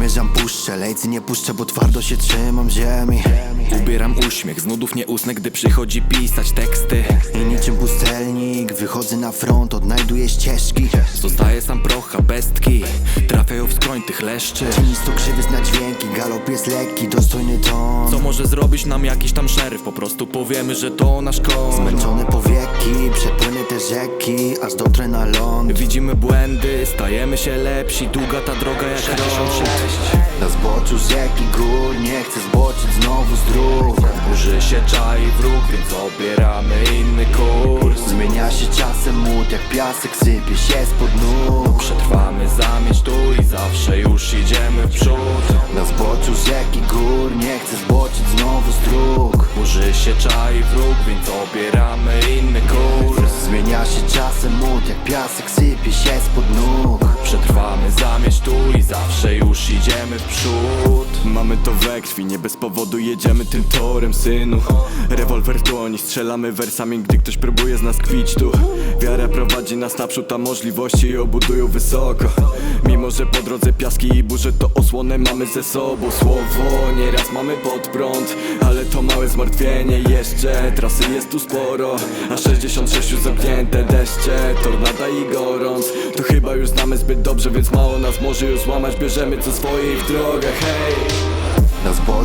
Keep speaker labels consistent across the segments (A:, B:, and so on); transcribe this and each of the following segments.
A: Przemierzam puszczę, lejcy nie puszczę, bo twardo się trzymam ziemi.
B: Ubieram uśmiech, z nudów nie usnę, gdy przychodzi pisać teksty.
A: I niczym pustelnik, wychodzę na front, odnajduję ścieżki.
B: Zostaje sam Trafiają w skroń tych leszczy.
A: Cienisto krzywy zna dźwięki, galop jest lekki, dostojny ton.
B: Co może zrobić nam jakiś tam szeryf? Po prostu powiemy, że to nasz kon
A: Zmęczone powieki, przepłynę te rzeki, aż dotrę na ląd
B: Widzimy błędy, stajemy się lepsi Długa ta droga jak rok.
A: Na zboczu rzeki gór, nie chcę zboczyć znowu z dróg
B: Burzy się czai wróg, więc obieramy inny kurs.
A: Zmienia się czasem mód, jak piasek sypie się spod nóg.
B: Przetrwamy zamieć tu i zawsze już idziemy w przód.
A: Na zboczu z rzeki gór, nie chcę zboczyć znowu z dróg
B: Burzy się czai wróg, więc obieramy inny kurs.
A: Zmienia się czasem mód, jak piasek sypie się spod nóg.
B: Przetrwamy zamieć tu i zawsze już idziemy w przód Mamy to we krwi, nie bez powodu jedziemy tym torem, synu. Rewolwer w dłoni, strzelamy wersami, gdy ktoś próbuje z nas kwić tu. Wiara prowadzi nas naprzód, a możliwości obudują wysoko. Mimo, że po drodze piaski i burze, to osłonę mamy ze sobą. Słowo, nieraz mamy pod prąd, ale to małe zmartwienie jeszcze. Trasy jest tu sporo, a 66 zamknięte deszcze. Tornada i gorąc, to chyba już znamy zbyt dobrze, więc mało nas może już złamać. Bierzemy co swoje i w drogę, hej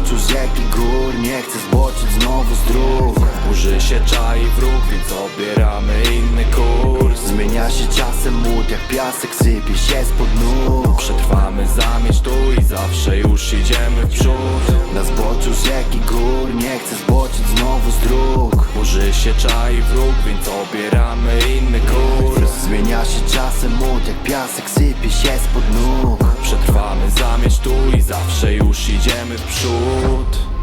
A: Z rzeki gór, nie chcę zboczyć znowu z dróg.
B: Burzy się czai wróg, więc obieramy inny kurs.
A: Zmienia się czasem mód, jak piasek sypie się spod nóg.
B: Przetrwamy zamieć tu i zawsze już idziemy w przód.
A: Na zboczu rzeki gór, nie chcę zboczyć znowu z dróg.
B: Burzy się czai wróg, więc obieramy inny kurs.
A: Zmienia się czasem mód, jak piasek sypie się spod nóg
B: Zawsze już idziemy w przód